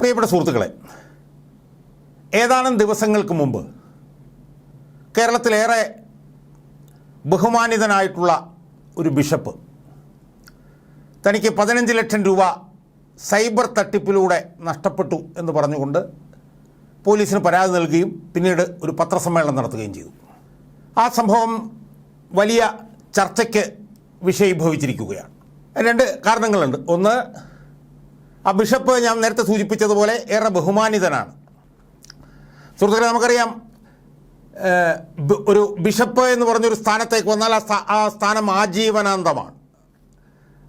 പ്രിയപ്പെട്ട സുഹൃത്തുക്കളെ ഏതാനും ദിവസങ്ങൾക്ക് മുമ്പ് കേരളത്തിലേറെ ബഹുമാനിതനായിട്ടുള്ള ഒരു ബിഷപ്പ് തനിക്ക് പതിനഞ്ച് ലക്ഷം രൂപ സൈബർ തട്ടിപ്പിലൂടെ നഷ്ടപ്പെട്ടു എന്ന് പറഞ്ഞുകൊണ്ട് പോലീസിന് പരാതി നൽകുകയും പിന്നീട് ഒരു പത്രസമ്മേളനം നടത്തുകയും ചെയ്തു. ആ സംഭവം വലിയ ചർച്ചയ്ക്ക് വിഷയീഭവിച്ചിരിക്കുകയാണ്. രണ്ട് കാരണങ്ങളുണ്ട്. ഒന്ന് ആ ബിഷപ്പ് ഞാൻ നേരത്തെ സൂചിപ്പിച്ചതുപോലെ ഏറെ ബഹുമാനിതനാണ്. സുഹൃത്തുക്കളെ നമുക്കറിയാം ഒരു ബിഷപ്പ് എന്ന് പറഞ്ഞൊരു സ്ഥാനത്തേക്ക് വന്നാൽ ആ ആ സ്ഥാനം ആജീവനാന്തമാണ്.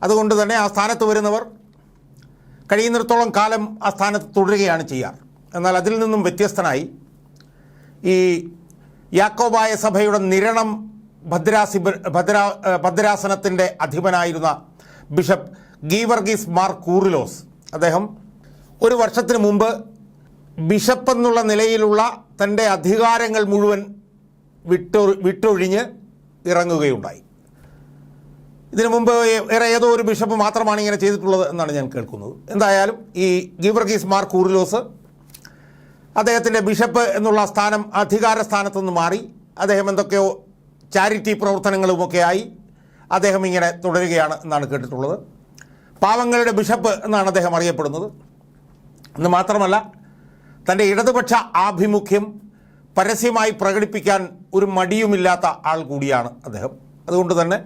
അതുകൊണ്ട് തന്നെ ആ സ്ഥാനത്ത് വരുന്നവർ കഴിയുന്നിടത്തോളം കാലം ആ സ്ഥാനത്ത് തുടരുകയാണ് ചെയ്യാറ് എന്നാൽ അതിൽ നിന്നും വ്യത്യസ്തനായി ഈ യാക്കോബായ സഭയുടെ നിരണം ഭദ്രാസി ഭദ്രാ ഭദ്രാസനത്തിന്റെ അധിപനായിരുന്ന ബിഷപ്പ് ഗീവർഗീസ് മാർ കൂറിലോസ് അദ്ദേഹം ഒരു വർഷത്തിന് മുമ്പ് ബിഷപ്പ് എന്നുള്ള നിലയിലുള്ള തന്റെ അധികാരങ്ങൾ മുഴുവൻ വിട്ടൊ വിട്ടൊഴിഞ്ഞ് ഇറങ്ങുകയുണ്ടായി. ഇതിനു മുമ്പ് വേറെ ഏതോ ഒരു ബിഷപ്പ് മാത്രമാണ് ഇങ്ങനെ ചെയ്തിട്ടുള്ളത് എന്നാണ് ഞാൻ കേൾക്കുന്നത്. എന്തായാലും ഈ ഗീവർഗീസ് മാർ കൂറിലോസ് അദ്ദേഹത്തിന്റെ ബിഷപ്പ് എന്നുള്ള സ്ഥാനം അധികാര സ്ഥാനത്തു നിന്ന് മാറി. അദ്ദേഹം എന്തൊക്കെയോ ചാരിറ്റി പ്രവർത്തനങ്ങളുമൊക്കെയായി അദ്ദേഹം ഇങ്ങനെ തുടരുകയാണ് എന്നാണ് കേട്ടിട്ടുള്ളത്. പാവങ്ങളുടെ ബിഷപ്പ് എന്നാണ് അദ്ദേഹം അറിയപ്പെടുന്നത്. എന്ന് മാത്രമല്ല തന്റെ ഇടതുപക്ഷ ആഭിമുഖ്യം പരസ്യമായി പ്രകടിപ്പിക്കാൻ ഒരു മടിയുമില്ലാത്ത ആൾ കൂടിയാണ് അദ്ദേഹം. അതുകൊണ്ട് തന്നെ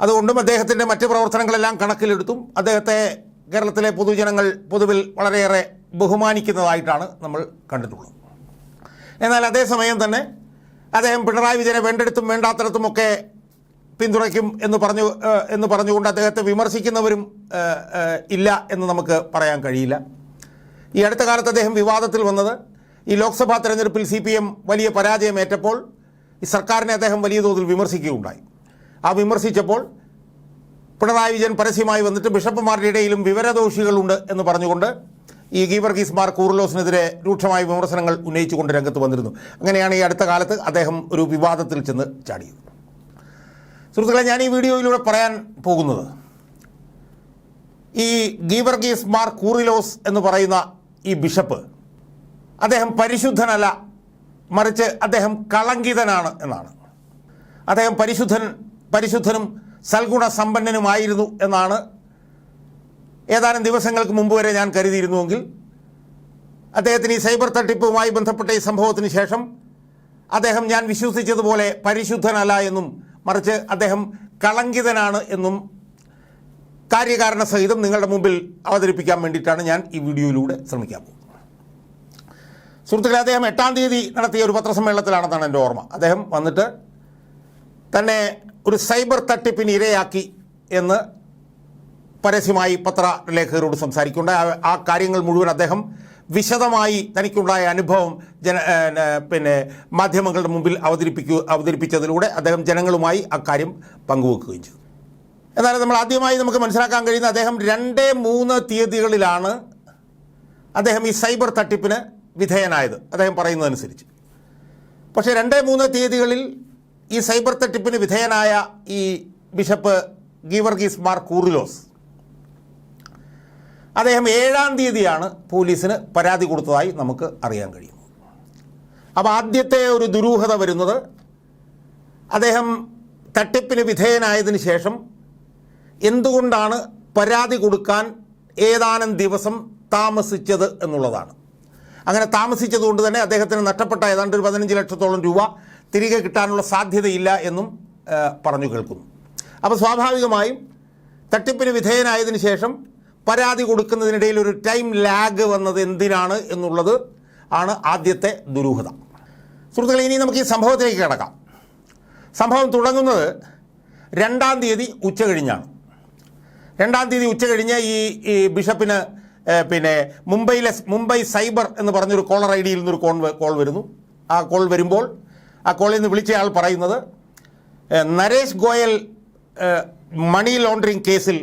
അതുകൊണ്ടും അദ്ദേഹത്തിന്റെ മറ്റ് പ്രവർത്തനങ്ങളെല്ലാം കണക്കിലെടുത്തും അദ്ദേഹത്തെ കേരളത്തിലെ പൊതുജനങ്ങൾ പൊതുവിൽ വളരെയേറെ ബഹുമാനിക്കുന്നതായിട്ടാണ് നമ്മൾ കണ്ടിട്ടുള്ളത്. എന്നാൽ അതേസമയം തന്നെ അദ്ദേഹം പിണറായി വിജയനെ വേണ്ടെടുത്തും വേണ്ടാത്തിടത്തുമൊക്കെ പിന്തുണയ്ക്കും എന്ന് പറഞ്ഞു എന്ന് പറഞ്ഞുകൊണ്ട് അദ്ദേഹത്തെ വിമർശിക്കുന്നവരും ഇല്ല എന്ന് നമുക്ക് പറയാൻ കഴിയില്ല. ഈ അടുത്ത കാലത്ത് അദ്ദേഹം വിവാദത്തിൽ വന്നത് ഈ ലോക്സഭാ തെരഞ്ഞെടുപ്പിൽ സി പി എം വലിയ പരാജയമേറ്റപ്പോൾ ഈ സർക്കാരിനെ അദ്ദേഹം വലിയ തോതിൽ വിമർശിക്കുകയുണ്ടായി. ആ വിമർശിച്ചപ്പോൾ പിണറായി വിജയൻ പരസ്യമായി വന്നിട്ട് ബിഷപ്പുമാരുടെ ഇടയിലും വിവരദോഷികളുണ്ട് എന്ന് പറഞ്ഞുകൊണ്ട് ഈ ഗീവർഗീസ് മാർ കൂർലോസിനെതിരെ രൂക്ഷമായ വിമർശനങ്ങൾ ഉന്നയിച്ചുകൊണ്ട് രംഗത്ത് വന്നിരുന്നു. അങ്ങനെയാണ് ഈ അടുത്ത കാലത്ത് അദ്ദേഹം ഒരു വിവാദത്തിൽ ചെന്ന് ചാടിയത്. സുഹൃത്തുക്കളെ ഞാൻ ഈ വീഡിയോയിലൂടെ പറയാൻ പോകുന്നത് ഈ ഗീവർഗീസ് മാർ കൂറിലോസ് എന്ന് പറയുന്ന ഈ ബിഷപ്പ് അദ്ദേഹം പരിശുദ്ധനല്ല മറിച്ച് അദ്ദേഹം കളങ്കിതനാണ് എന്നാണ്. അദ്ദേഹം പരിശുദ്ധൻ പരിശുദ്ധനും സൽഗുണ സമ്പന്നനുമായിരുന്നു എന്നാണ് ഏതാനും ദിവസങ്ങൾക്ക് മുമ്പ് വരെ ഞാൻ കരുതിയിരുന്നുവെങ്കിൽ അദ്ദേഹത്തിന് ഈ സൈബർ തട്ടിപ്പുമായി ബന്ധപ്പെട്ട ഈ സംഭവത്തിന് ശേഷം അദ്ദേഹം ഞാൻ വിശ്വസിച്ചതുപോലെ പരിശുദ്ധനല്ല എന്നും മറിച്ച് അദ്ദേഹം കളങ്കിതനാണ് എന്നും കാര്യകാരണ സഹിതം നിങ്ങളുടെ മുമ്പിൽ അവതരിപ്പിക്കാൻ വേണ്ടിയിട്ടാണ് ഞാൻ ഈ വീഡിയോയിലൂടെ ശ്രമിക്കാൻ പോകുന്നത്. സുഹൃത്തുക്കളെ അദ്ദേഹം എട്ടാം തീയതി നടത്തിയ ഒരു പത്രസമ്മേളനത്തിലാണെന്നാണ് എന്റെ ഓർമ്മ. അദ്ദേഹം വന്നിട്ട് തന്നെ ഒരു സൈബർ തട്ടിപ്പിന് ഇരയാക്കി എന്ന് പരസ്യമായി പത്രലേഖകരോട് ലേഖകരോട് സംസാരിക്കുന്നുണ്ട് ആ കാര്യങ്ങൾ മുഴുവൻ അദ്ദേഹം വിശദമായി തനിക്കുണ്ടായ അനുഭവം ജന പിന്നെ മാധ്യമങ്ങളുടെ മുമ്പിൽ അവതരിപ്പിക്കുക അവതരിപ്പിച്ചതിലൂടെ അദ്ദേഹം ജനങ്ങളുമായി അക്കാര്യം പങ്കുവെക്കുകയും ചെയ്തു. എന്നാൽ നമ്മൾ ആദ്യമായി നമുക്ക് മനസ്സിലാക്കാൻ കഴിയുന്ന അദ്ദേഹം രണ്ട് മൂന്ന് തീയതികളിലാണ് അദ്ദേഹം ഈ സൈബർ തട്ടിപ്പിന് വിധേയനായത്. അദ്ദേഹം പറയുന്നതനുസരിച്ച്. പക്ഷേ രണ്ട് മൂന്ന് തീയതികളിൽ ഈ സൈബർ തട്ടിപ്പിന് വിധേയനായ ഈ ബിഷപ്പ് ഗീവർഗീസ് മാർ കൂറിലോസ് അദ്ദേഹം ഏഴാം തീയതിയാണ് പോലീസിന് പരാതി കൊടുത്തതായി നമുക്ക് അറിയാൻ കഴിയും. അപ്പോൾ ആദ്യത്തെ ഒരു ദുരൂഹത വരുന്നത് അദ്ദേഹം തട്ടിപ്പിന് വിധേയനായതിനു ശേഷം എന്തുകൊണ്ടാണ് പരാതി കൊടുക്കാൻ ഏതാനും ദിവസം താമസിച്ചത് എന്നുള്ളതാണ്. അങ്ങനെ താമസിച്ചതുകൊണ്ട് തന്നെ അദ്ദേഹത്തിന് നഷ്ടപ്പെട്ട ഏതാണ്ട് ഒരു പതിനഞ്ച് ലക്ഷത്തോളം രൂപ തിരികെ കിട്ടാനുള്ള സാധ്യതയില്ല എന്നും പറഞ്ഞു കേൾക്കുന്നു. അപ്പോൾ സ്വാഭാവികമായും തട്ടിപ്പിന് വിധേയനായതിനു ശേഷം പരാതി കൊടുക്കുന്നതിനിടയിൽ ഒരു ടൈം ലാഗ് വന്നത് എന്തിനാണ് എന്നുള്ളത് ആണ് ആദ്യത്തെ ദുരൂഹത. സുഹൃത്തുക്കളെ ഇനി നമുക്ക് ഈ സംഭവത്തിലേക്ക് കിടക്കാം. സംഭവം തുടങ്ങുന്നത് രണ്ടാം തീയതി ഉച്ച കഴിഞ്ഞാണ്. രണ്ടാം തീയതി ഉച്ച കഴിഞ്ഞ് ഈ ഈ ബിഷപ്പിന് പിന്നെ മുംബൈയിലെ മുംബൈ സൈബർ എന്ന് പറഞ്ഞൊരു കോളർ ഐ ഡിയിൽ നിന്നൊരു കോൾ കോൾ വരുന്നു. ആ കോൾ വരുമ്പോൾ ആ കോളിൽ നിന്ന് വിളിച്ചയാൾ പറയുന്നത് നരേഷ് ഗോയൽ മണി ലോണ്ടറിങ് കേസിൽ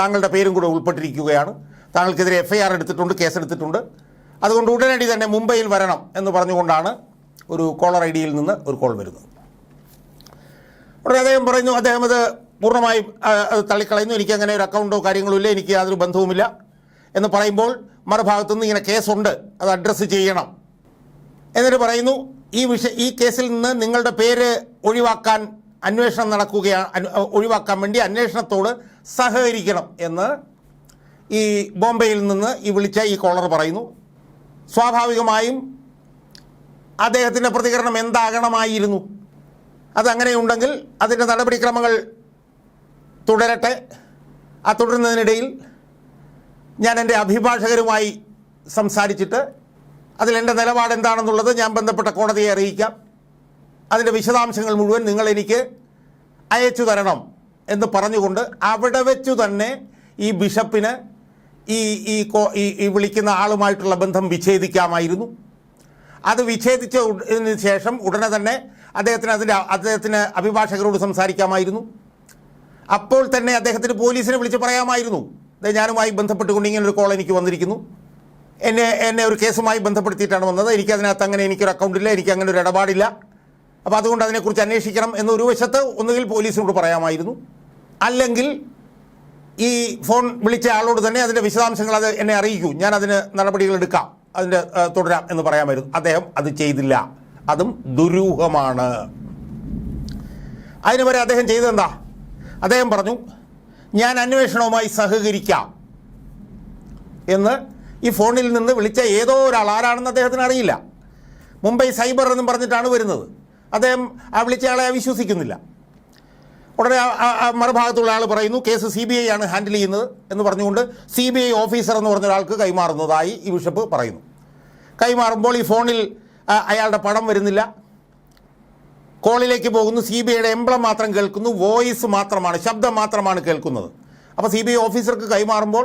താങ്കളുടെ പേരും കൂടെ ഉൾപ്പെട്ടിരിക്കുകയാണ്. താങ്കൾക്കെതിരെ എഫ് ഐ ആർ എടുത്തിട്ടുണ്ട് കേസെടുത്തിട്ടുണ്ട്. അതുകൊണ്ട് ഉടനടി തന്നെ മുംബൈയിൽ വരണം എന്ന് പറഞ്ഞുകൊണ്ടാണ് ഒരു കോളർ ഐ ഡിയിൽ നിന്ന് ഒരു കോൾ വരുന്നത്. ഉടനെ അദ്ദേഹം പറയുന്നു അദ്ദേഹം അത് പൂർണമായും അത് തള്ളിക്കളയുന്നു. എനിക്ക് അങ്ങനെ ഒരു അക്കൗണ്ടോ കാര്യങ്ങളോ ഇല്ല എനിക്ക് യാതൊരു ബന്ധവുമില്ല എന്ന് പറയുമ്പോൾ മറുഭാഗത്തുനിന്ന് ഇങ്ങനെ കേസുണ്ട് അത് അഡ്രസ്സ് ചെയ്യണം. എന്നിട്ട് പറയുന്നു ഈ വിഷ ഈ കേസിൽ നിന്ന് നിങ്ങളുടെ പേര് ഒഴിവാക്കാൻ അന്വേഷണം നടക്കുകയാണ് ഒഴിവാക്കാൻ വേണ്ടി അന്വേഷണത്തോട് സഹകരിക്കണം എന്ന് ഈ ബോംബെയിൽ നിന്ന് ഈ വിളിച്ച ഈ കോളർ പറയുന്നു. സ്വാഭാവികമായും അദ്ദേഹത്തിന്റെ പ്രതികരണം എന്താകണമായിരുന്നു? അതങ്ങനെയുണ്ടെങ്കിൽ അതിന്റെ നടപടിക്രമങ്ങൾ തുടരട്ടെ. ആ തുടരുന്നതിനിടയിൽ ഞാൻ എന്റെ അഭിഭാഷകരുമായി സംസാരിച്ചിട്ട് അതിലെന്റെ നിലപാട് എന്താണെന്നുള്ളത് ഞാൻ ബന്ധപ്പെട്ട കോടതിയെ അറിയിക്കാം. അതിന്റെ വിശദാംശങ്ങൾ മുഴുവൻ നിങ്ങൾ എനിക്ക് അയച്ചു തരണം എന്ന് പറഞ്ഞുകൊണ്ട് അവിടെ വെച്ചു തന്നെ ഈ ബിഷപ്പിന് ഈ ഈ ഈ വിളിക്കുന്ന ആളുമായിട്ടുള്ള ബന്ധം വിച്ഛേദിക്കാമായിരുന്നു. അത് വിച്ഛേദിച്ച ശേഷം ഉടനെ തന്നെ അദ്ദേഹത്തിന് അതിന്റെ അദ്ദേഹത്തിന് അഭിഭാഷകരോട് സംസാരിക്കാമായിരുന്നു. അപ്പോൾ തന്നെ അദ്ദേഹത്തിന് പോലീസിനെ വിളിച്ച് പറയാമായിരുന്നു. ഞാനുമായി ബന്ധപ്പെട്ടുകൊണ്ട് ഇങ്ങനെ ഒരു കോൾ എനിക്ക് വന്നിരിക്കുന്നു. എന്നെ എന്നെ ഒരു കേസുമായി ബന്ധപ്പെടുത്തിയിട്ടാണ് വന്നത്. എനിക്കതിനകത്ത് അങ്ങനെ എനിക്കൊരു അക്കൗണ്ടില്ല എനിക്ക് അങ്ങനെ ഒരു ഇടപാടില്ല. അപ്പോൾ അതുകൊണ്ട് അതിനെക്കുറിച്ച് അന്വേഷിക്കണം എന്നൊരു വശത്ത് ഒന്നുകിൽ പോലീസിനോട് പറയാമായിരുന്നു. അല്ലെങ്കിൽ ഈ ഫോൺ വിളിച്ച ആളോട് തന്നെ അതിന്റെ വിശദാംശങ്ങൾ അത് എന്നെ അറിയിക്കൂ. ഞാൻ അതിന് നടപടികൾ എടുക്കാം. അതിന്റെ തുടരാം എന്ന് പറയാമായിരുന്നു. അദ്ദേഹം അത് ചെയ്തില്ല. അതും ദുരൂഹമാണ്. അതിനു വരെ അദ്ദേഹം ചെയ്തതെന്താ? അദ്ദേഹം പറഞ്ഞു ഞാൻ അന്വേഷണവുമായി സഹകരിക്കാം. എന്ന് ഈ ഫോണിൽ നിന്ന് വിളിച്ച ഏതോ ഒരാൾ ആരാണെന്ന് അദ്ദേഹത്തിന് അറിയില്ല. മുംബൈ സൈബർ എന്നും പറഞ്ഞിട്ടാണ് വരുന്നത്. അദ്ദേഹം ആ വിളിച്ച ആളെ വിശ്വസിക്കുന്നില്ല. ഉടനെ മറുഭാഗത്തുള്ള ആൾ പറയുന്നു കേസ് സി ബി ഐ ആണ് ഹാൻഡിൽ ചെയ്യുന്നത് എന്ന് പറഞ്ഞുകൊണ്ട് സി ബി ഐ ഓഫീസർ എന്ന് പറഞ്ഞ ഒരാൾക്ക് കൈമാറുന്നതായി ഈ ബിഷപ്പ് പറയുന്നു. കൈമാറുമ്പോൾ ഈ ഫോണിൽ അയാളുടെ പടം വരുന്നില്ല. കോളിലേക്ക് പോകുന്നു സി ബി ഐയുടെ എംബ്ലം മാത്രം കേൾക്കുന്നു വോയിസ് മാത്രമാണ് ശബ്ദം മാത്രമാണ് കേൾക്കുന്നത്. അപ്പോൾ സി ബി ഐ ഓഫീസർക്ക് കൈമാറുമ്പോൾ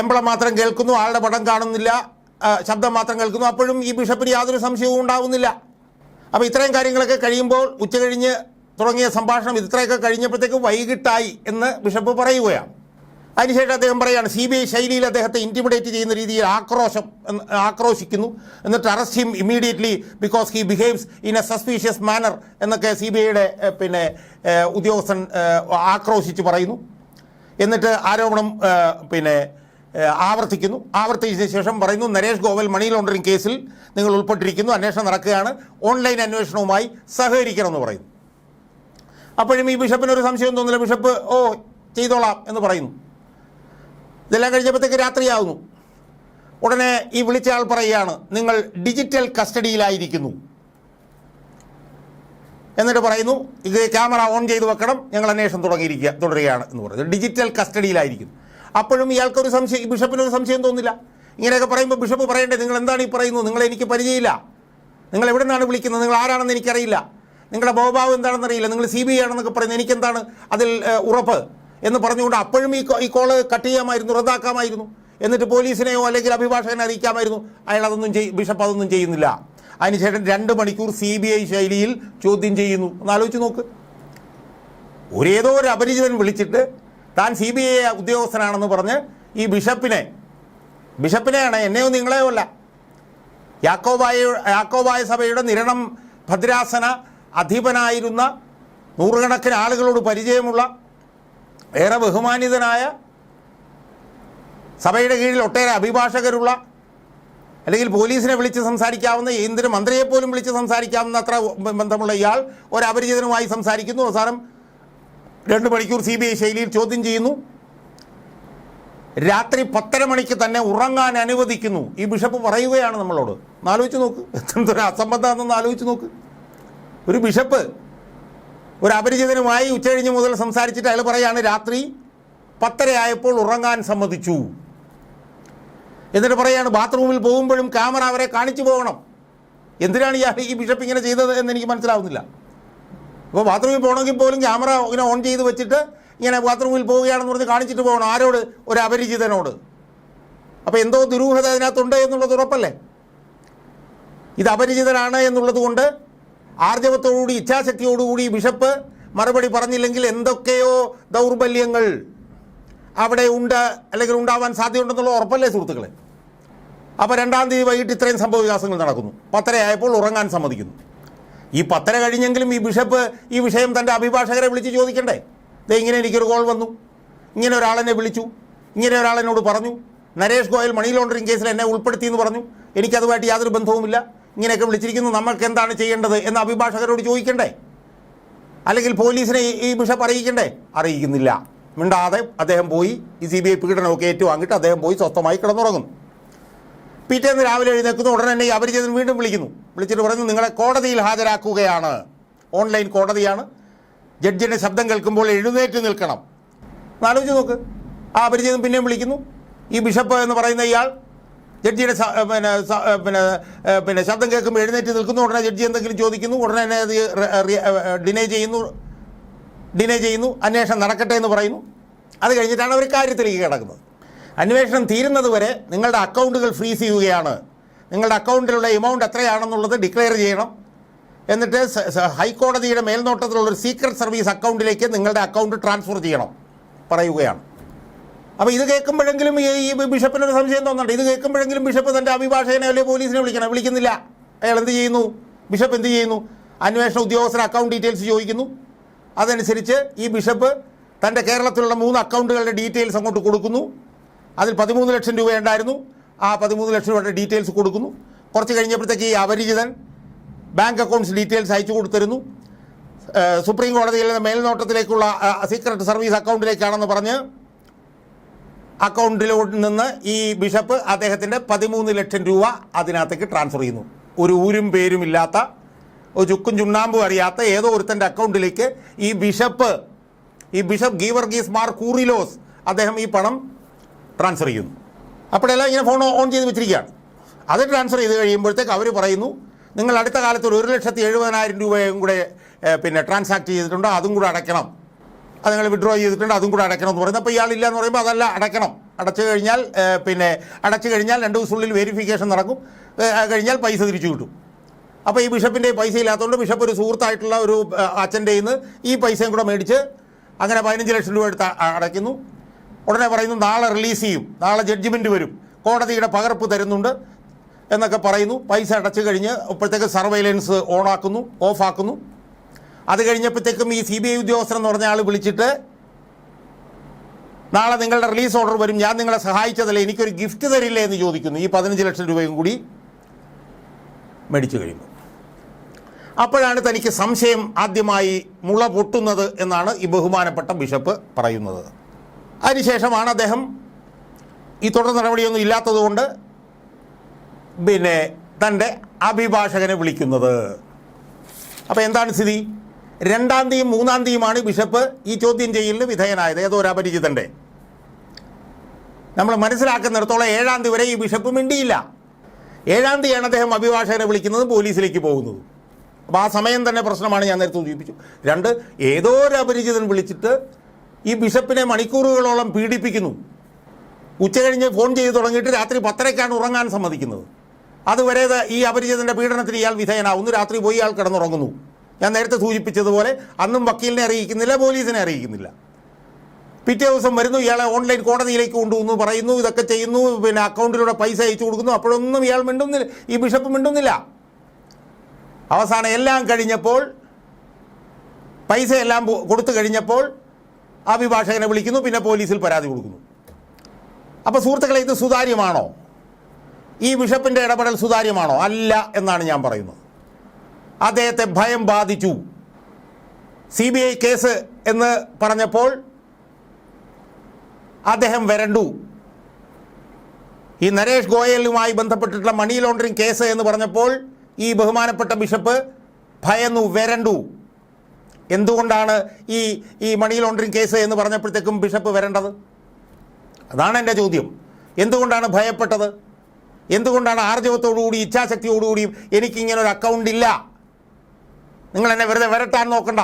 എംബ്ലം മാത്രം കേൾക്കുന്നു ആളുടെ പടം കാണുന്നില്ല ശബ്ദം മാത്രം കേൾക്കുന്നു അപ്പോഴും ഈ ബിഷപ്പിന് യാതൊരു സംശയവും ഉണ്ടാവുന്നില്ല. അപ്പോൾ ഇത്രയും കാര്യങ്ങളൊക്കെ കഴിയുമ്പോൾ ഉച്ചകഴിഞ്ഞ് തുടങ്ങിയ സംഭാഷണം ഇത്രയൊക്കെ കഴിഞ്ഞപ്പോഴത്തേക്ക് വൈകിട്ടായി എന്ന് ബിഷപ്പ് പറയുകയാണ്. അതിനുശേഷം അദ്ദേഹം പറയുകയാണ് സി ബി ഐ ശൈലിയിൽ അദ്ദേഹത്തെ ഇന്റിമിഡേറ്റ് ചെയ്യുന്ന രീതിയിൽ ആക്രോശം ആക്രോശിക്കുന്നു. എന്നിട്ട് arrest him immediately because he behaves in a suspicious manner എന്നൊക്കെ സി ബി ഐയുടെ പിന്നെ ഉദ്യോഗസ്ഥൻ ആക്രോശിച്ച് പറയുന്നു. എന്നിട്ട് ആരോപണം പിന്നെ ആവർത്തിക്കുന്നു. ആവർത്തിച്ചതിന് ശേഷം പറയുന്നു നരേഷ് ഗോവൽ മണി ലോണ്ടറിംഗ് കേസിൽ നിങ്ങൾ ഉൾപ്പെട്ടിരിക്കുന്നു. അന്വേഷണം നടക്കുകയാണ്. ഓൺലൈൻ അന്വേഷണവുമായി സഹകരിക്കണമെന്ന് പറയുന്നു. അപ്പോഴും ഈ ബിഷപ്പിന് ഒരു സംശയം തോന്നില്ല ബിഷപ്പ് ഓ ചെയ്തോളാം എന്ന് പറയുന്നു. ഇതെല്ലാം കഴിഞ്ഞപ്പോഴത്തേക്ക് രാത്രിയാവുന്നു. ഉടനെ ഈ വിളിച്ച ആൾ പറയുകയാണ് നിങ്ങൾ ഡിജിറ്റൽ കസ്റ്റഡിയിലായിരിക്കുന്നു. എന്നിട്ട് പറയുന്നു ഇത് ക്യാമറ ഓൺ ചെയ്ത് വെക്കണം. ഞങ്ങൾ അന്വേഷണം തുടങ്ങിയിരിക്കുക തുടരുകയാണ് എന്ന് പറയുന്നത് ഡിജിറ്റൽ കസ്റ്റഡിയിലായിരിക്കുന്നു. അപ്പോഴും ഇയാൾക്കൊരു സംശയം ബിഷപ്പിനൊരു സംശയം തോന്നില്ല. ഇങ്ങനെയൊക്കെ പറയുമ്പോൾ ബിഷപ്പ് പറയണ്ടേ നിങ്ങൾ എന്താണ് ഈ പറയുന്നത്? നിങ്ങളെ എനിക്ക് പരിചയമില്ല. നിങ്ങൾ എവിടെ നിന്നാണ് വിളിക്കുന്നത്? നിങ്ങൾ ആരാണെന്ന് എനിക്കറിയില്ല. നിങ്ങളുടെ ബോഭാവ് എന്താണെന്ന് അറിയില്ല. നിങ്ങൾ സി ബി ഐ ആണെന്നൊക്കെ പറയുന്നത് എനിക്കെന്താണ് അതിൽ ഉറപ്പ്? എന്ന് പറഞ്ഞുകൊണ്ട് അപ്പോഴും ഈ ഈ കോൾ കട്ട് ചെയ്യാമായിരുന്നു റദ്ദാക്കാമായിരുന്നു. എന്നിട്ട് പോലീസിനെയോ അല്ലെങ്കിൽ അഭിഭാഷകനെ അറിയിക്കാമായിരുന്നു. അയാൾ അതൊന്നും ചെയ് ബിഷപ്പ് അതൊന്നും ചെയ്യുന്നില്ല. അതിനുശേഷം രണ്ട് മണിക്കൂർ സി ബി ഐ ശൈലിയിൽ ചോദ്യം ചെയ്യുന്നു. ഒന്ന് ആലോചിച്ച് നോക്ക്. ഒരേതോ ഒരു അപരിചിതൻ വിളിച്ചിട്ട് താൻ സി ബി ഐ ഉദ്യോഗസ്ഥനാണെന്ന് പറഞ്ഞ് ഈ ബിഷപ്പിനെ ബിഷപ്പിനെയാണ് എന്നെയോ നിങ്ങളെയോ അല്ല യാക്കോബായ യാക്കോബായ സഭയുടെ നിരണം ഭദ്രാസന അധിപനായിരുന്ന നൂറുകണക്കിന് ആളുകളോട് പരിചയമുള്ള ഏറെ ബഹുമാനിതനായ സഭയുടെ കീഴിൽ ഒട്ടേറെ അഭിഭാഷകരുള്ള അല്ലെങ്കിൽ പോലീസിനെ വിളിച്ച് സംസാരിക്കാവുന്ന എന്തിന് മന്ത്രിയെപ്പോലും വിളിച്ച് സംസാരിക്കാവുന്ന അത്ര ബന്ധമുള്ള ഇയാൾ ഒരപരിചിതനുമായി സംസാരിക്കുന്നു. അവസാനം രണ്ട് മണിക്കൂർ സി ബി ഐ ശൈലിയിൽ ചോദ്യം ചെയ്യുന്നു. രാത്രി പത്തര മണിക്ക് തന്നെ ഉറങ്ങാൻ അനുവദിക്കുന്നു. ഈ ബിഷപ്പ് പറയുകയാണ് നമ്മളോട്. ആലോചിച്ച് നോക്ക്. എന്തൊരു അസംബന്ധമാണെന്ന് ആലോചിച്ച് നോക്ക്. ഒരു ബിഷപ്പ് ഒരു അപരിചിതനുമായി ഉച്ചകഴിഞ്ഞ് മുതൽ സംസാരിച്ചിട്ട് അയാൾ പറയാണ് രാത്രി പത്തരയായപ്പോൾ ഉറങ്ങാൻ സമ്മതിച്ചു. എന്നിട്ട് പറയാണ് ബാത്റൂമിൽ പോകുമ്പോഴും ക്യാമറ അവരെ കാണിച്ചു പോകണം. എന്തിനാണ് ഈ ബിഷപ്പ് ഇങ്ങനെ ചെയ്തത് എന്ന് എനിക്ക് മനസ്സിലാവുന്നില്ല. ഇപ്പോൾ ബാത്റൂമിൽ പോകണമെങ്കിൽ പോലും ക്യാമറ ഇങ്ങനെ ഓൺ ചെയ്ത് വെച്ചിട്ട് ഇങ്ങനെ ബാത്റൂമിൽ പോവുകയാണെന്ന് പറഞ്ഞ് കാണിച്ചിട്ട് പോകണം. ആരോട്? ഒരു അപരിചിതനോട്. അപ്പോൾ എന്തോ ദുരൂഹത അതിനകത്തുണ്ട് എന്നുള്ളത് ഉറപ്പല്ലേ? ഇത് അപരിചിതനാണ് എന്നുള്ളത് കൊണ്ട് ആർജവത്തോടുകൂടി ഇച്ഛാശക്തിയോടുകൂടി ബിഷപ്പ് മറുപടി പറഞ്ഞില്ലെങ്കിൽ എന്തൊക്കെയോ ദൗർബല്യങ്ങൾ അവിടെ ഉണ്ട് അല്ലെങ്കിൽ ഉണ്ടാവാൻ സാധ്യതയുണ്ടെന്നുള്ള ഉറപ്പല്ലേ സുഹൃത്തുക്കളെ? അപ്പോൾ രണ്ടാം തീയതി വൈകിട്ട് ഇത്രയും സംഭവ വികാസങ്ങൾ നടക്കുന്നു. പത്തരയായപ്പോൾ ഉറങ്ങാൻ സമ്മതിക്കുന്നു. ഈ പത്തര കഴിഞ്ഞെങ്കിലും ഈ ബിഷപ്പ് ഈ വിഷയം തന്റെ അഭിഭാഷകരെ വിളിച്ച് ചോദിക്കണ്ടേ? ദേ ഇങ്ങനെ എനിക്കൊരു കോൾ വന്നു. ഇങ്ങനെ ഒരാളെന്നെ വിളിച്ചു. ഇങ്ങനെ ഒരാളെന്നോട് പറഞ്ഞു. നരേഷ് ഗോയൽ മണി ലോണ്ടറിങ് കേസിൽ എന്നെ ഉൾപ്പെടുത്തി എന്ന് പറഞ്ഞു. എനിക്കതുമായിട്ട് യാതൊരു ബന്ധവുമില്ല. ഇങ്ങനെയൊക്കെ വിളിച്ചിരിക്കുന്നു. നമ്മൾക്ക് എന്താണ് ചെയ്യേണ്ടത് എന്ന് അഭിഭാഷകരോട് ചോദിക്കണ്ടേ? അല്ലെങ്കിൽ പോലീസിനെ ഈ- ബിഷപ്പ് അറിയിക്കണ്ടേ? അറിയിക്കുന്നില്ല. മിണ്ടാതെ അദ്ദേഹം പോയി ഈ സി ബി ഐ പീഡനമൊക്കെ ഏറ്റുവാങ്ങിയിട്ട് അദ്ദേഹം പോയി സ്വസ്ഥമായി കിടന്നുറങ്ങുന്നു പിറ്റേന്ന് രാവിലെ എഴുന്നേൽക്കുന്നു. ഉടനെ തന്നെ അവർ ചെന്ന് വീണ്ടും വിളിക്കുന്നു. വിളിച്ചിട്ട് പറയുന്നു നിങ്ങളെ കോടതിയിൽ ഹാജരാക്കുകയാണ്. ഓൺലൈൻ കോടതിയാണ്. ജഡ്ജിന്റെ ശബ്ദം കേൾക്കുമ്പോൾ എഴുന്നേറ്റ് നിൽക്കണം. എന്നാലോചിച്ച് നോക്ക്. ആ അപരിചിതൻ പിന്നെയും വിളിക്കുന്നു. ഈ ബിഷപ്പ് എന്ന് പറയുന്ന ഇയാൾ ജഡ്ജിയുടെ പിന്നെ പിന്നെ പിന്നെ ശബ്ദം കേൾക്കുമ്പോൾ എഴുന്നേറ്റ് നിൽക്കുന്നു. ഉടനെ ജഡ്ജി എന്തെങ്കിലും ചോദിക്കുന്നു. ഉടനെ തന്നെ അത് ഡിനേ ചെയ്യുന്നു. ഡിനേ ചെയ്യുന്നു. അന്വേഷണം നടക്കട്ടെ എന്ന് പറയുന്നു. അത് കഴിഞ്ഞിട്ടാണ് അവർ കാര്യത്തിലേക്ക് കിടക്കുന്നത്. അന്വേഷണം തീരുന്നത് വരെ നിങ്ങളുടെ അക്കൗണ്ടുകൾ ഫ്രീസ് ചെയ്യുകയാണ്. നിങ്ങളുടെ അക്കൗണ്ടിലുള്ള എമൗണ്ട് എത്രയാണെന്നുള്ളത് ഡിക്ലെയർ ചെയ്യണം. എന്നിട്ട് ഹൈക്കോടതിയുടെ മേൽനോട്ടത്തിലുള്ള ഒരു സീക്രട്ട് സർവീസ് അക്കൗണ്ടിലേക്ക് നിങ്ങളുടെ അക്കൗണ്ട് ട്രാൻസ്ഫർ ചെയ്യണം. പറയുകയാണ്. അപ്പോൾ ഇത് കേൾക്കുമ്പോഴെങ്കിലും ഈ ബിഷപ്പിനൊരു സംശയം തോന്നുന്നുണ്ട്. ഇത് കേൾക്കുമ്പോഴെങ്കിലും ബിഷപ്പ് തന്റെ അഭിഭാഷകനെ അല്ലെങ്കിൽ പോലീസിനെ വിളിക്കണം. വിളിക്കുന്നില്ല. അയാൾ എന്ത് ചെയ്യുന്നു? ബിഷപ്പ് എന്ത് ചെയ്യുന്നു? അന്വേഷണ ഉദ്യോഗസ്ഥർ അക്കൗണ്ട് ഡീറ്റെയിൽസ് ചോദിക്കുന്നു. അതനുസരിച്ച് ഈ ബിഷപ്പ് തന്റെ കേരളത്തിലുള്ള മൂന്ന് അക്കൗണ്ടുകളുടെ ഡീറ്റെയിൽസ് അങ്ങോട്ട് കൊടുക്കുന്നു. അതിൽ പതിമൂന്ന് ലക്ഷം രൂപ ഉണ്ടായിരുന്നു. ആ പതിമൂന്ന് ലക്ഷം രൂപയുടെ ഡീറ്റെയിൽസ് കൊടുക്കുന്നു. കുറച്ച് കഴിഞ്ഞപ്പോഴത്തേക്ക് ഈ അപരിചിതൻ ബാങ്ക് അക്കൗണ്ട്സ് ഡീറ്റെയിൽസ് അയച്ചു കൊടുത്തിരുന്നു. സുപ്രീം കോടതിയിലെ മേൽനോട്ടത്തിലേക്കുള്ള സീക്രട്ട് സർവീസ് അക്കൗണ്ടിലേക്കാണെന്ന് പറഞ്ഞ് അക്കൗണ്ടിലോട്ട് നിന്ന് ഈ ബിഷപ്പ് അദ്ദേഹത്തിന്റെ പതിമൂന്ന് ലക്ഷം രൂപ അതിനകത്തേക്ക് ട്രാൻസ്ഫർ ചെയ്യുന്നു. ഒരു ഊരും പേരും ഇല്ലാത്ത ഒരു ചുക്കും ചുണ്ണാമ്പും അറിയാത്ത ഏതോ ഒരുത്തന്റെ അക്കൗണ്ടിലേക്ക് ഈ ബിഷപ്പ് ഈ ബിഷപ്പ് ഗീവർഗീസ് മാർ കൂറിലോസ് അദ്ദേഹം ഈ പണം ട്രാൻസ്ഫർ ചെയ്യുന്നു. അപ്പോഴെല്ലാം ഇങ്ങനെ ഫോൺ ഓൺ ചെയ്ത് വെച്ചിരിക്കുകയാണ്. അത് ട്രാൻസ്ഫർ ചെയ്ത് കഴിയുമ്പോഴത്തേക്ക് അവർ പറയുന്നു നിങ്ങൾ അടുത്ത കാലത്ത് ഒരു ലക്ഷത്തി എഴുപതിനായിരം രൂപയും കൂടെ പിന്നെ ട്രാൻസാക്ട് ചെയ്തിട്ടുണ്ട് അതും കൂടെ അടയ്ക്കണം. അത് നിങ്ങൾ വിഡ്രോ ചെയ്തിട്ടുണ്ട് അതും കൂടെ അടയ്ക്കണം എന്ന് പറയുന്നത് അപ്പോൾ ഇയാളില്ല എന്ന് പറയുമ്പോൾ അതല്ല അടയ്ക്കണം. അടച്ചു കഴിഞ്ഞാൽ പിന്നെ അടച്ചു കഴിഞ്ഞാൽ രണ്ട് ദിവസത്തിനുള്ളിൽ വെരിഫിക്കേഷൻ നടക്കും. കഴിഞ്ഞാൽ പൈസ തിരിച്ചു കിട്ടും. അപ്പോൾ ഈ ബിഷപ്പിന്റെ പൈസ ഇല്ലാത്തതുകൊണ്ട് ബിഷപ്പ് ഒരു സുഹൃത്തായിട്ടുള്ള ഒരു അച്ഛന്റെ നിന്ന് ഈ പൈസയും കൂടെ മേടിച്ച് അങ്ങനെ പതിനഞ്ച് ലക്ഷം രൂപ എടുത്ത് അടയ്ക്കുന്നു. ഉടനെ പറയുന്നു നാളെ റിലീസ് ചെയ്യും. നാളെ ജഡ്ജ്മെന്റ് വരും. കോടതിയുടെ പകർപ്പ് തരുന്നുണ്ട് എന്നൊക്കെ പറയുന്നു. പൈസ അടച്ചു കഴിഞ്ഞ് ഇപ്പോഴത്തേക്ക് സർവൈലൻസ് ഓണാക്കുന്നു ഓഫാക്കുന്നു. അത് കഴിഞ്ഞപ്പോഴത്തേക്കും ഈ സി ബി ഐ ഉദ്യോഗസ്ഥൻ എന്ന് പറഞ്ഞ ആൾ വിളിച്ചിട്ട് നാളെ നിങ്ങളുടെ റിലീസ് ഓർഡർ വരും. ഞാൻ നിങ്ങളെ സഹായിച്ചതല്ലേ എനിക്കൊരു ഗിഫ്റ്റ് തരില്ലേ എന്ന് ചോദിക്കുന്നു. ഈ പതിനഞ്ച് ലക്ഷം രൂപയും കൂടി മേടിച്ചു കഴിഞ്ഞു. അപ്പോഴാണ് തനിക്ക് സംശയം ആദ്യമായി മുള പൊട്ടുന്നത് എന്നാണ് ഈ ബഹുമാനപ്പെട്ട ബിഷപ്പ് പറയുന്നത്. അതിനുശേഷമാണ് അദ്ദേഹം ഈ തുടർ നടപടിയൊന്നും ഇല്ലാത്തതുകൊണ്ട് പിന്നെ തന്റെ അഭിഭാഷകനെ വിളിക്കുന്നത്. അപ്പോൾ എന്താണ് സ്ഥിതി? രണ്ടാം തീയും മൂന്നാം തീയതിയുമാണ് ബിഷപ്പ് ഈ ചോദ്യം ചെയ്യലിന് വിധേയനായത്. ഏതോ ഒരു അപരിചിതന്റെ നമ്മൾ മനസ്സിലാക്കുന്നിടത്തോളം ഏഴാം തീയതി വരെ ഈ ബിഷപ്പ് മിണ്ടിയില്ല. ഏഴാം തീയതിയാണ് അദ്ദേഹം അഭിഭാഷകനെ വിളിക്കുന്നത് പോലീസിലേക്ക് പോകുന്നത്. അപ്പോൾ ആ സമയം തന്നെ പ്രശ്നമാണ് ഞാൻ നേരത്തെ സൂചിപ്പിച്ചു. രണ്ട് ഏതോ ഒരു അപരിചിതൻ വിളിച്ചിട്ട് ഈ ബിഷപ്പിനെ മണിക്കൂറുകളോളം പീഡിപ്പിക്കുന്നു. ഉച്ച കഴിഞ്ഞ് ഫോൺ ചെയ്ത് തുടങ്ങിയിട്ട് രാത്രി പത്തരയ്ക്കാണ് ഉറങ്ങാൻ സമ്മതിക്കുന്നത്. അതുവരെ ഈ അപരിചിതന്റെ പീഡനത്തിന് ഇയാൾ വിധേയനാവുന്നു രാത്രി പോയി ഇയാൾ കിടന്നുറങ്ങുന്നു. ഞാൻ നേരത്തെ സൂചിപ്പിച്ചതുപോലെ അന്നും വക്കീലിനെ അറിയിക്കുന്നില്ല പോലീസിനെ അറിയിക്കുന്നില്ല. പിറ്റേ ദിവസം വരുന്നു ഇയാളെ ഓൺലൈൻ കോടതിയിലേക്ക് കൊണ്ടുവന്നു പറയുന്നു ഇതൊക്കെ ചെയ്യുന്നു പിന്നെ അക്കൗണ്ടിലൂടെ പൈസ അയച്ചു കൊടുക്കുന്നു. അപ്പോഴൊന്നും ഇയാൾ മിണ്ടുന്നില്ല ഈ ബിഷപ്പ് മിണ്ടുന്നില്ല. അവസാനം എല്ലാം കഴിഞ്ഞപ്പോൾ പൈസ എല്ലാം കൊടുത്തു കഴിഞ്ഞപ്പോൾ അഭിഭാഷകനെ വിളിക്കുന്നു പിന്നെ പോലീസിൽ പരാതി കൊടുക്കുന്നു. അപ്പോൾ സുഹൃത്തുക്കളെ ഇത് സുതാര്യമാണോ? ഈ ബിഷപ്പിന്റെ ഇടപെടൽ സുതാര്യമാണോ? അല്ല എന്നാണ് ഞാൻ പറയുന്നത്. അദ്ദേഹത്തെ ഭയം ബാധിച്ചു. സി ബി ഐ കേസ് എന്ന് പറഞ്ഞപ്പോൾ അദ്ദേഹം വരണ്ടു. ഈ നരേഷ് ഗോയലുമായി ബന്ധപ്പെട്ടിട്ടുള്ള മണി ലോണ്ടറിങ് കേസ് എന്ന് പറഞ്ഞപ്പോൾ ഈ ബഹുമാനപ്പെട്ട ബിഷപ്പ് ഭയന്നു വരണ്ടു. എന്തുകൊണ്ടാണ് ഈ ഈ മണി ലോണ്ടറിങ് കേസ് എന്ന് പറഞ്ഞപ്പോഴത്തേക്കും ബിഷപ്പ് വരേണ്ടത്? അതാണ് എന്റെ ചോദ്യം. എന്തുകൊണ്ടാണ് ഭയപ്പെട്ടത്? എന്തുകൊണ്ടാണ് ആർജവത്തോടുകൂടി ഇച്ഛാശക്തിയോടുകൂടിയും എനിക്കിങ്ങനെ ഒരു അക്കൗണ്ട് ഇല്ല? നിങ്ങൾ എന്നെ വെറുതെ വരട്ടാൻ നോക്കണ്ട.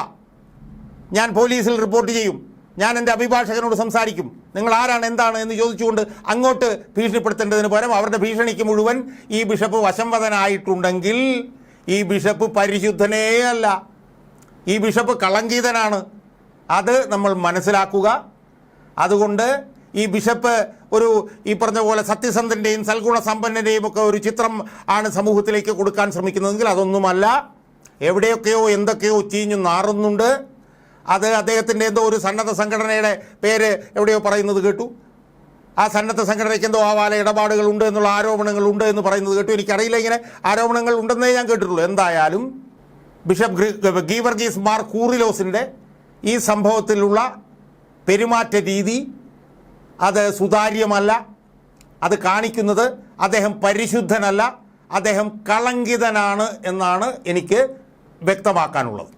ഞാൻ പോലീസിൽ റിപ്പോർട്ട് ചെയ്യും. ഞാൻ എന്റെ അഭിഭാഷകനോട് സംസാരിക്കും. നിങ്ങൾ ആരാണ് എന്താണ് എന്ന് ചോദിച്ചുകൊണ്ട് അങ്ങോട്ട് ഭീഷണിപ്പെടുത്തേണ്ടതിന് പകരം അവരുടെ ഭീഷണിക്ക് മുഴുവൻ ഈ ബിഷപ്പ് വശംവദനായിട്ടുണ്ടെങ്കിൽ ഈ ബിഷപ്പ് പരിശുദ്ധനേ അല്ല ഈ ബിഷപ്പ് കളങ്കീതനാണ്. അത് നമ്മൾ മനസ്സിലാക്കുക. അതുകൊണ്ട് ഈ ബിഷപ്പ് ഒരു ഈ പറഞ്ഞ പോലെ സത്യസന്ധന്റെയും സൽഗുണ സമ്പന്നന്റെയും ഒക്കെ ഒരു ചിത്രം ആണ് സമൂഹത്തിലേക്ക് കൊടുക്കാൻ ശ്രമിക്കുന്നതെങ്കിൽ അതൊന്നുമല്ല. എവിടെയൊക്കെയോ എന്തൊക്കെയോ ചീഞ്ഞു നാറുന്നുണ്ട്. അത് അദ്ദേഹത്തിന്റെ എന്തോ ഒരു സന്നദ്ധ സംഘടനയുടെ പേര് എവിടെയോ പറയുന്നത് കേട്ടു. ആ സന്നദ്ധ സംഘടനയ്ക്ക് എന്തോ ആവാല ഇടപാടുകൾ ഉണ്ട് എന്നുള്ള ആരോപണങ്ങൾ ഉണ്ട് എന്ന് പറയുന്നത് കേട്ടു. എനിക്കറിയില്ല ഇങ്ങനെ ആരോപണങ്ങൾ ഉണ്ടെന്നേ ഞാൻ കേട്ടിട്ടുള്ളൂ. എന്തായാലും ബിഷപ്പ് ഗീവർഗീസ് മാർ കൂറിലോസിന്റെ ഈ സംഭവത്തിലുള്ള പെരുമാറ്റ രീതി അത് സുതാര്യമല്ല അത് കാണിക്കുന്നത് അദ്ദേഹം പരിശുദ്ധനല്ല അദ്ദേഹം കളങ്കിതനാണ് എന്നാണ് എനിക്ക് വ്യക്തമാക്കാനുള്ളത്.